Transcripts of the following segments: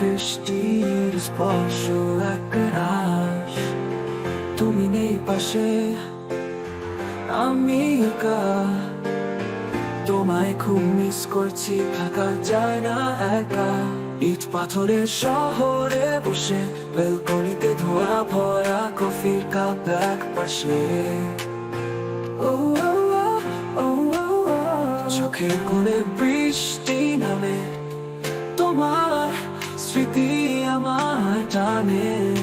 বৃষ্টির স্পর্শ তুমি নেই পাশে আমি তোমায় খুব মিস করছি থাকা যায় একা ইট শহরে বসে বেলকনিতে ধোয়া ভরা কফির কাপ এক পাশে ও, ও, ও, ও, ও। চোখের বৃষ্টি নামে। তোমার স্মৃতি আমার টানে।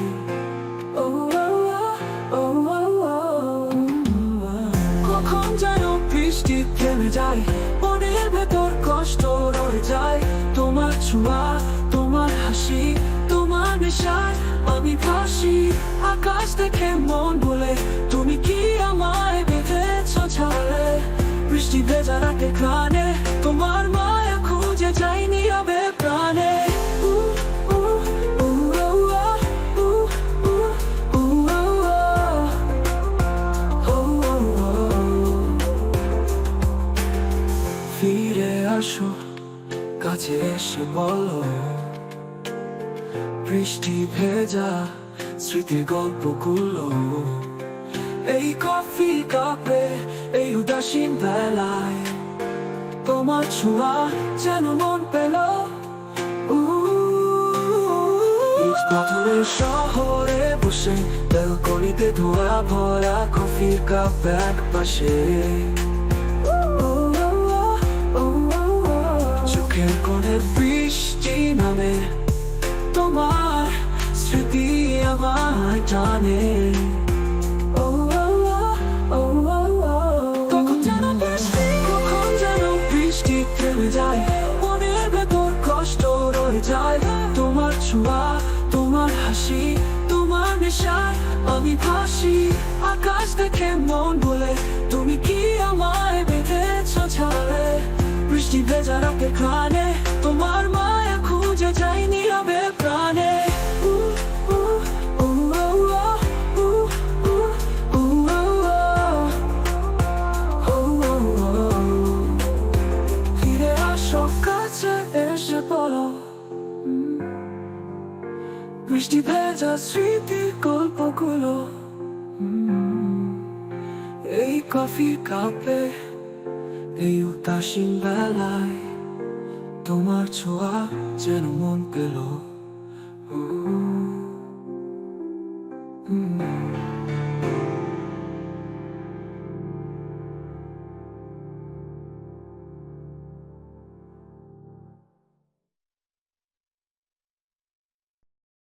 কখন যেন বৃষ্টি থেমে যায়, মনের ভেতর কষ্ট রয়ে যায়। তোমার ছোঁয়া, তোমার হাসি, তোমার নেশায় আমি ভাসি আকাশ দেখে মন বলে, তুমি কি আমায় বেঁধেছ ছাড়ে? বৃষ্টি ভেজা রাতে কানে ফিরে আসো, কাছে এসে বলো। বৃষ্টি ভেজা স্মৃতির গল্পগুলো। এই কফি কাপে, এই উদাসীন বেলায় তোমার ছোঁয়া যেন মন পেল। পাথরের শহরে বসে, বেলকনিতে ধোয়া ভরা কফির কাপ এক পাশে। হাসি তোমার আকাশ দেখে মন বলে তুমি কি আমায় বেঁধেছ ছাড়ে? বৃষ্টি ভেজা কানে বৃষ্টি ভেজা স্মৃতির গল্পগুলো এই কফির কাপে, এই উদাসীন বেলায় তোমার ছোঁয়া যেন মন পেল Mm-hmm.